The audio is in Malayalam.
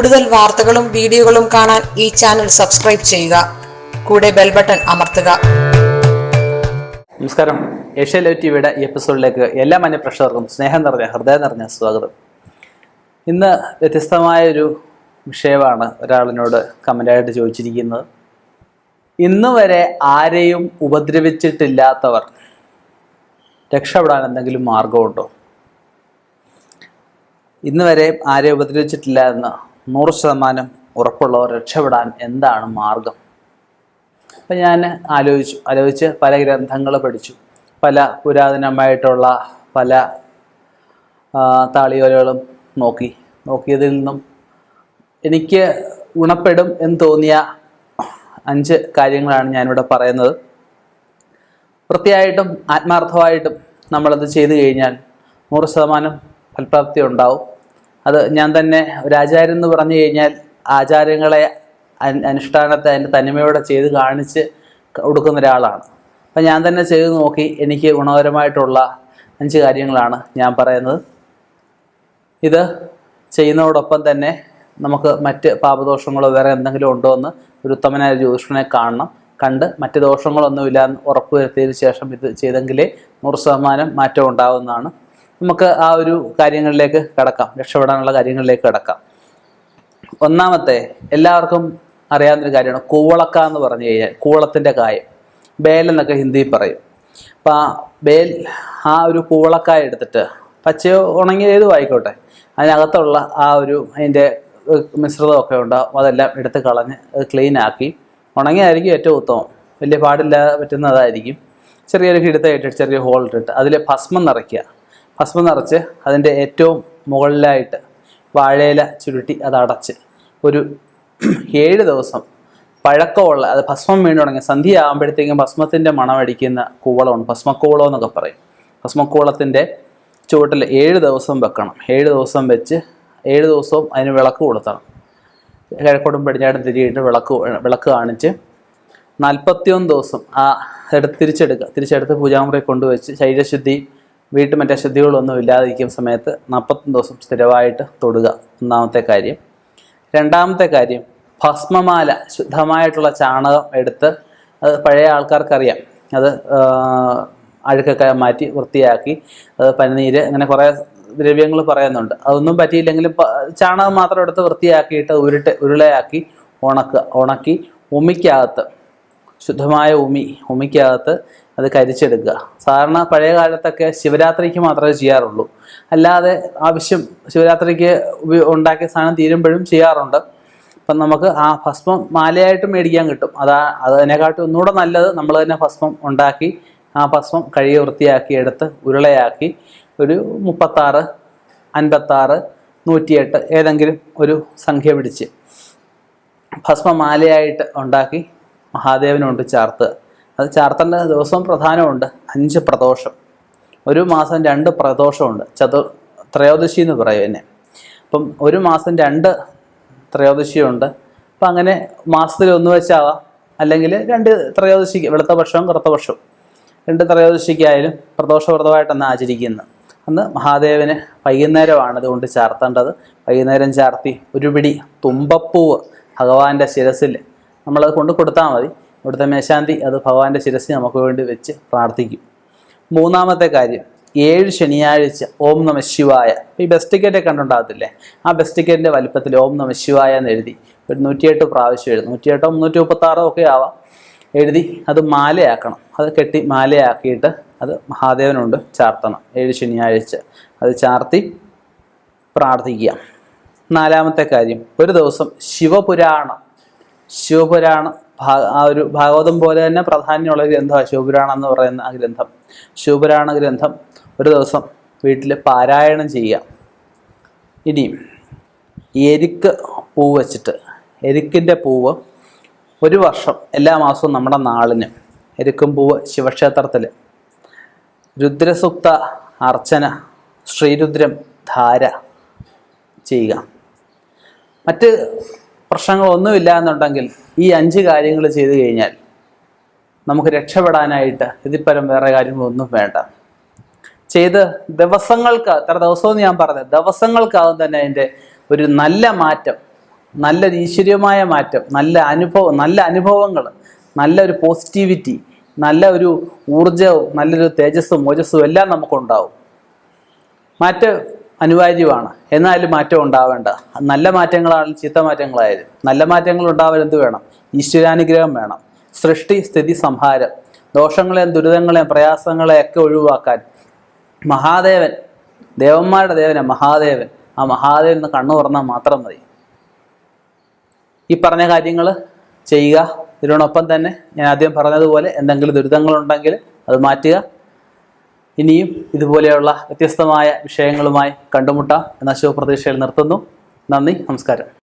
കൂടുതൽ വാർത്തകളും വീഡിയോകളും കാണാൻ ഈ ചാനൽ സബ്സ്ക്രൈബ് ചെയ്യുക. കൂടെ ബെൽ ബട്ടൺ അമർത്തുക. നമസ്കാരം. ഏഷ്യ ലൈവ് ടിവിയുടെ ഈ എപ്പിസോഡിലേക്ക് എല്ലാ മന്യപ്രേക്ഷകർക്കും സ്നേഹം നിറഞ്ഞ ഹൃദയം നിറഞ്ഞ സ്വാഗതം. ഇന്ന് വ്യത്യസ്തമായ ഒരു വിഷയമാണ് ഒരാളിനോട് കമന്റായിട്ട് ചോദിച്ചിരിക്കുന്നത്. ഇന്ന് വരെ ആരെയും ഉപദ്രവിച്ചിട്ടില്ലാത്തവർ രക്ഷപ്പെടാൻ എന്തെങ്കിലും മാർഗമുണ്ടോ? ഇന്ന് വരെ ആരെയും ഉപദ്രവിച്ചിട്ടില്ല എന്ന് നൂറ് ശതമാനം ഉറപ്പുള്ളവർ രക്ഷപ്പെടാൻ എന്താണ് മാർഗം? അപ്പം ഞാൻ ആലോചിച്ചു. ആലോചിച്ച് പല ഗ്രന്ഥങ്ങൾ പഠിച്ചു. പല പുരാതനമായിട്ടുള്ള പല താളിയോലകളും നോക്കി. നോക്കിയതിൽ നിന്നും എനിക്ക് ഗുണപ്പെടും എന്ന് തോന്നിയ അഞ്ച് കാര്യങ്ങളാണ് ഞാനിവിടെ പറയുന്നത്. വൃത്തിയായിട്ടും ആത്മാർത്ഥമായിട്ടും നമ്മളത് ചെയ്തു കഴിഞ്ഞാൽ നൂറ് ശതമാനം ഫലപ്രാപ്തി ഉണ്ടാവും. അത് ഞാൻ തന്നെ ഒരു ആചാര്യം എന്ന് പറഞ്ഞു കഴിഞ്ഞാൽ ആചാരങ്ങളെ അനുഷ്ഠാനത്തെ അതിന്റെ തനിമയോടെ ചെയ്ത് കാണിച്ച് കൊടുക്കുന്ന ഒരാളാണ്. അപ്പം ഞാൻ തന്നെ ചെയ്ത് നോക്കി എനിക്ക് ഗുണകരമായിട്ടുള്ള അഞ്ച് കാര്യങ്ങളാണ് ഞാൻ പറയുന്നത്. ഇത് ചെയ്യുന്നതോടൊപ്പം തന്നെ നമുക്ക് മറ്റ് പാപദോഷങ്ങളോ വേറെ എന്തെങ്കിലും ഉണ്ടോ എന്ന് ഒരു ഉത്തമനായ ജ്യോതിഷനെ കാണണം. കണ്ട് മറ്റ് ദോഷങ്ങളൊന്നുമില്ല എന്ന് ഉറപ്പുവരുത്തിയതിനു ശേഷം ഇത് ചെയ്തെങ്കിലേ നൂറ് ശതമാനം മാറ്റം ഉണ്ടാവുന്നതാണ്. നമുക്ക് ആ ഒരു കാര്യങ്ങളിലേക്ക് കടക്കാം. രക്ഷപ്പെടാനുള്ള കാര്യങ്ങളിലേക്ക് കടക്കാം. ഒന്നാമത്തെ എല്ലാവർക്കും അറിയാവുന്നൊരു കാര്യമാണ്. കൂവളക്ക എന്ന് പറഞ്ഞു കഴിഞ്ഞാൽ കൂവളത്തിന്റെ കായം. ബേൽ എന്നൊക്കെ ഹിന്ദിയിൽ പറയും. അപ്പം ആ ബേൽ ആ ഒരു കൂവളക്കായ എടുത്തിട്ട് പച്ചയോ ഉണങ്ങിയ ഏതും ആയിക്കോട്ടെ. അതിനകത്തുള്ള ആ ഒരു അതിന്റെ മിശ്രിതമൊക്കെ ഉണ്ടാവും അതെല്ലാം എടുത്ത് കളഞ്ഞ് ക്ലീൻ ആക്കി. ഉണങ്ങിയതായിരിക്കും ഏറ്റവും ഉത്തമം. വലിയ പാടില്ലാതെ പറ്റുന്നതായിരിക്കും. ചെറിയൊരു കിടുത്തായിട്ട് ചെറിയ ഹോൾ ഇട്ടിട്ട്. അതിൽ ഭസ്മം നിറയ്ക്കുക. ഭസ്മം നിറച്ച് അതിന്റെ ഏറ്റവും മുകളിലായിട്ട് വാഴയില ചുരുട്ടി അത് അടച്ച്. ഒരു ഏഴ് ദിവസം പഴക്കമുള്ള അത് ഭസ്മം വീണ്ടു തുടങ്ങി സന്ധ്യ ആകുമ്പോഴത്തേക്കും ഭസ്മത്തിന്റെ മണമടിക്കുന്ന കൂവളമാണ്. ഭസ്മക്കൂളം എന്നൊക്കെ പറയും. ഭസ്മക്കൂളത്തിന്റെ ചുവട്ടിൽ ഏഴ് ദിവസം വെക്കണം. ഏഴ് ദിവസം വെച്ച് ഏഴ് ദിവസവും അതിന് വിളക്ക് കൊടുത്തണം കിഴക്കോട്ടും പടിഞ്ഞാടും തിരിയിട്ട് വിളക്ക് വിളക്ക് കാണിച്ച് നാൽപ്പത്തിയൊന്ന് ദിവസം ആ തിരിച്ചെടുക്കുക തിരിച്ചെടുത്ത് പൂജാമുറി കൊണ്ടുവച്ച് ശരീരശുദ്ധി വീട്ടു മറ്റേ ശുദ്ധികളൊന്നും ഇല്ലാതിരിക്കുന്ന സമയത്ത് നാൽപ്പത്തൊന്ന് ദിവസം സ്ഥിരമായിട്ട് തൊടുക ഒന്നാമത്തെ കാര്യം. രണ്ടാമത്തെ കാര്യം ഭസ്മമാല ശുദ്ധമായിട്ടുള്ള ചാണകം എടുത്ത് അത് പഴയ ആൾക്കാർക്കറിയാം. അത് അഴുക്കൊക്കെ മാറ്റി വൃത്തിയാക്കി അത് പനിനീര് അങ്ങനെ കുറേ ദ്രവ്യങ്ങൾ പറയുന്നുണ്ട്. അതൊന്നും പറ്റിയില്ലെങ്കിലും ചാണകം മാത്രം എടുത്ത് വൃത്തിയാക്കിയിട്ട് ഉരുട്ട് ഉരുളയാക്കി ഉണക്കുക ഉണക്കി ഉമിക്കകത്ത് ശുദ്ധമായ ഉമി ഉമിക്കകത്ത് അത് കരിച്ചെടുക്കുക. സാധാരണ പഴയ കാലത്തൊക്കെ ശിവരാത്രിക്ക് മാത്രമേ ചെയ്യാറുള്ളൂ. അല്ലാതെ ആവശ്യം ശിവരാത്രിക്ക് ഉണ്ടാക്കിയ സാധനം തീരുമ്പോഴും ചെയ്യാറുണ്ട്. അപ്പം നമുക്ക് ആ ഭസ്മം മാലയായിട്ട് മേടിക്കാൻ കിട്ടും. അതാ അതിനെക്കാട്ടും ഒന്നുകൂടെ നല്ലത് നമ്മൾ തന്നെ ഭസ്മം ഉണ്ടാക്കി ആ ഭസ്മം കഴുകി വൃത്തിയാക്കി എടുത്ത് ഉരുളയാക്കി ഒരു മുപ്പത്താറ് അൻപത്താറ് നൂറ്റിയെട്ട് ഏതെങ്കിലും ഒരു സംഖ്യ പിടിച്ച് ഭസ്മമാലയായിട്ട് ഉണ്ടാക്കി മഹാദേവനുണ്ട് ചാർത്ത്. അത് ചാർത്തേണ്ട ദിവസവും പ്രധാനമുണ്ട്. അഞ്ച് പ്രദോഷം. ഒരു മാസം രണ്ട് പ്രദോഷമുണ്ട്. ചതു ത്രയോദശി എന്ന് പറയും എന്നെ. അപ്പം ഒരു മാസം രണ്ട് ത്രയോദശിയുണ്ട്. അപ്പം അങ്ങനെ മാസത്തിൽ ഒന്ന് വെച്ചാവാം. അല്ലെങ്കിൽ രണ്ട് ത്രയോദശിക്ക് വെളുത്ത പക്ഷവും കറുത്ത പക്ഷവും രണ്ട് ത്രയോദശിക്കായാലും പ്രദോഷവ്രതമായിട്ടാണ് ആചരിക്കുന്നത്. അന്ന് മഹാദേവന് വൈകുന്നേരമാണ് അതുകൊണ്ട് ചാർത്തേണ്ടത്. വൈകുന്നേരം ചാർത്തി ഒരു പിടി തുമ്പപ്പൂവ് ഭഗവാന്റെ ശിരസിൽ നമ്മളത് കൊണ്ട് കൊടുത്താൽ മതി. ഇവിടുത്തെ മേശാന്തി അത് ഭഗവാന്റെ ശിരസ് നമുക്ക് വേണ്ടി വെച്ച് പ്രാർത്ഥിക്കും. മൂന്നാമത്തെ കാര്യം ഏഴ് ശനിയാഴ്ച ഓം നമ ശിവായ. ഈ ബസ് ടിക്കറ്റ് കണ്ടുണ്ടാകത്തില്ലേ ആ ബസ് ടിക്കറ്റിന്റെ വലിപ്പത്തിൽ ഓം നമ ശിവായ എന്ന് എഴുതി. ഒരു നൂറ്റിയെട്ട് പ്രാവശ്യം എഴുതും. നൂറ്റിയെട്ടോ മുന്നൂറ്റി മുപ്പത്താറോ ഒക്കെ ആവാം. എഴുതി അത് മാലയാക്കണം. അത് കെട്ടി മാലയാക്കിയിട്ട് അത് മഹാദേവനുണ്ട് ചാർത്തണം. ഏഴ് ശനിയാഴ്ച അത് ചാർത്തി പ്രാർത്ഥിക്കുക. നാലാമത്തെ കാര്യം ഒരു ദിവസം ശിവപുരാണം ശിവപുരാണം ആ ഒരു ഭാഗവതം പോലെ തന്നെ പ്രാധാന്യമുള്ള ഗ്രന്ഥമാണ് ശിവപുരാണം എന്ന് പറയുന്ന ആ ഗ്രന്ഥം. ശിവപുരാണ ഗ്രന്ഥം. ഒരു ദിവസം വീട്ടിൽ പാരായണം ചെയ്യുക. ഇനിയും എരിക്ക് പൂവ് വച്ചിട്ട് എരിക്കിന്റെ പൂവ് ഒരു വർഷം എല്ലാ മാസവും നമ്മുടെ നാളിന് എരിക്കും പൂവ് ശിവക്ഷേത്രത്തിൽ രുദ്രസുക്ത അർച്ചന ശ്രീരുദ്രം ധാര ചെയ്യുക. മറ്റ് പ്രശ്നങ്ങളൊന്നുമില്ല എന്നുണ്ടെങ്കിൽ ഈ അഞ്ച് കാര്യങ്ങൾ ചെയ്തു കഴിഞ്ഞാൽ നമുക്ക് രക്ഷപ്പെടാനായിട്ട് ഇതിപ്പരം വേറെ കാര്യങ്ങളൊന്നും വേണ്ട. ചെയ്ത് ദിവസങ്ങൾക്ക് എത്ര ദിവസമെന്ന് ഞാൻ പറഞ്ഞത് ദിവസങ്ങൾക്കാകും തന്നെ അതിന്റെ ഒരു നല്ല മാറ്റം നല്ല ഈശ്വര്യമായ മാറ്റം നല്ല അനുഭവം നല്ല അനുഭവങ്ങൾ നല്ല ഒരു പോസിറ്റിവിറ്റി നല്ല ഒരു ഊർജവും നല്ലൊരു തേജസ്സും ഓജസ്സും എല്ലാം നമുക്കുണ്ടാവും. മാറ്റം അനിവാര്യമാണ്. എന്നാലും മാറ്റം ഉണ്ടാവേണ്ട. നല്ല മാറ്റങ്ങളാണ് ചീത്ത മാറ്റങ്ങളായാലും. നല്ല മാറ്റങ്ങൾ ഉണ്ടാവാൻ എന്ത് വേണം? ഈശ്വരാനുഗ്രഹം വേണം. സൃഷ്ടി സ്ഥിതി സംഹാരം. ദോഷങ്ങളെയും ദുരിതങ്ങളെയും പ്രയാസങ്ങളെയും ഒക്കെ ഒഴിവാക്കാൻ മഹാദേവൻ ദേവന്മാരുടെ ദേവന മഹാദേവൻ. ആ മഹാദേവൻ കണ്ണു തുറന്നാൽ മാത്രം മതി. ഈ പറഞ്ഞ കാര്യങ്ങൾ ചെയ്യുക. ഇതിനോടൊപ്പം തന്നെ ഞാൻ ആദ്യം പറഞ്ഞതുപോലെ എന്തെങ്കിലും ദുരിതങ്ങളുണ്ടെങ്കിൽ അത് മാറ്റുക. ഇനിയും ഇതുപോലെയുള്ള വ്യത്യസ്തമായ വിഷയങ്ങളുമായി കണ്ടുമുട്ടാം എന്ന ശുഭപ്രതീക്ഷയിൽ നിർത്തുന്നു. നന്ദി നമസ്കാരം.